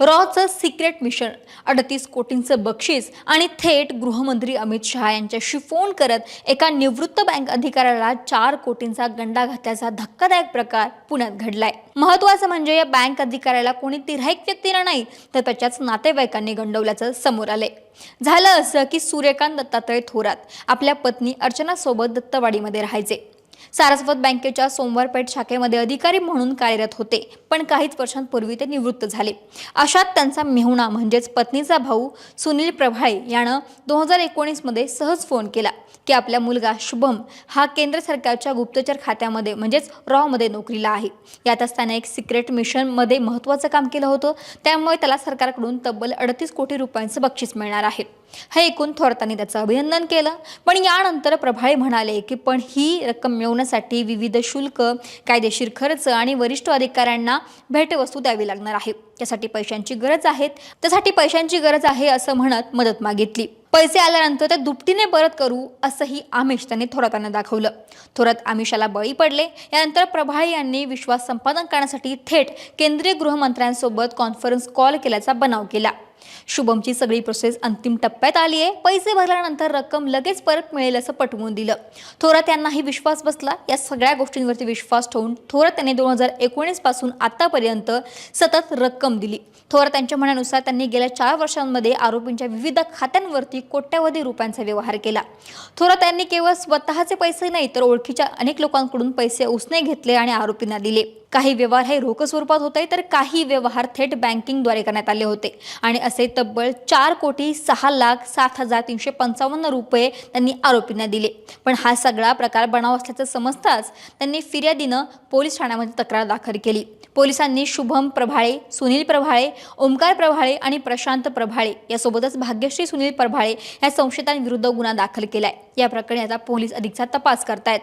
रॉचं secret mission. अडतीस कोटींचं बक्षीस आणि थेट गृहमंत्री अमित शहा यांच्याशी फोन करत एका निवृत्त बँक अधिकाऱ्याला चार कोटींचा गंडा घातल्याचा धक्कादायक प्रकार पुण्यात घडलाय. महत्वाचं म्हणजे या बँक अधिकाऱ्याला कोणी तिराईक व्यक्तीला नाही तर त्याच्याच नातेवाईकांनी गंडवल्याचं समोर आलंय. झालं असं की सूर्यकांत दत्तात्रय थोरात आपल्या पत्नी अर्चनासोबत दत्तवाडीमध्ये राहायचे. सारस्वत बँकेच्या सोमवारपेठ शाखेमध्ये अधिकारी म्हणून कार्यरत होते पण काहीच वर्षांपूर्वी ते निवृत्त झाले. अशात त्यांचा मेहुणा म्हणजेच पत्नीचा भाऊ सुनील प्रभाळे यानं दोन हजार एकोणीसमध्ये सहज फोन केला की आपला मुलगा शुभम हा केंद्र सरकारच्या गुप्तचर खात्यामध्ये म्हणजेच रॉमध्ये नोकरीला आहे. यातच त्याने एक सिक्रेट मिशनमध्ये महत्त्वाचं काम केलं होतं त्यामुळे त्याला सरकारकडून तब्बल अडतीस कोटी रुपयांचं बक्षीस मिळणार आहे. हे ऐकून थोरातांनी त्याचं अभिनंदन केलं. पण यानंतर प्रभाळे म्हणाले की पण ही रक्कम मिळवण्यासाठी विविध शुल्क कायदेशीर खर्च आणि वरिष्ठ अधिकाऱ्यांना भेटवस्तू द्यावी लागणार आहे. त्यासाठी पैशांची गरज आहे. त्यासाठी पैशांची गरज आहे असं म्हणत मदत मागितली. पैसे आल्यानंतर ते दुपटीने परत करू असंही आमिष त्यांनी थोरातांना दाखवलं. थोरात आमिषाला बळी पडले. यानंतर प्रभाळे यांनी विश्वास संपादन करण्यासाठी थेट केंद्रीय गृहमंत्र्यांसोबत कॉन्फरन्स कॉल केल्याचा बनाव केला. शुभमची सगळी प्रोसेस अंतिम टप्प्यात आली आहे. पैसे भरल्यानंतर रक्कम लगेच परत मिळेल असं पटवून दिलं. थोरात यांनाही विश्वास बसला. या सगळ्या गोष्टींवरती विश्वास ठेवून थोरात यांनी दोन हजार एकोणीसपासून आतापर्यंत सतत रक्कम दिली. थोरात यांच्या म्हणण्यानुसार त्यांनी गेल्या चार वर्षांमध्ये आरोपींच्या विविध खात्यांवरती कोट्यावधी रुपयांचा व्यवहार केला. थोरात यांनी केवळ स्वतःचे पैसे नाही तर ओळखीच्या अनेक लोकांकडून पैसे उसने घेतले आणि आरोपींना दिले. काही व्यवहार हे रोख स्वरूपात होते तर काही व्यवहार थेट बँकिंगद्वारे करण्यात आले होते. आणि असे तब्बल चार कोटी सहा लाख सात हजार तीनशे पंचावन्न रुपये त्यांनी आरोपींना दिले. पण हा सगळा प्रकार बनाव असल्याचं समजताच त्यांनी फिर्यादीनं पोलीस ठाण्यामध्ये तक्रार दाखल केली. पोलिसांनी शुभम प्रभाळे सुनील प्रभाळे ओमकार प्रभाळे आणि प्रशांत प्रभाळे यासोबतच भाग्यश्री सुनील प्रभाळे या संशयितांविरुद्ध गुन्हा दाखल केलाय. या प्रकरणी आता पोलीस अधिकचा तपास करतायत.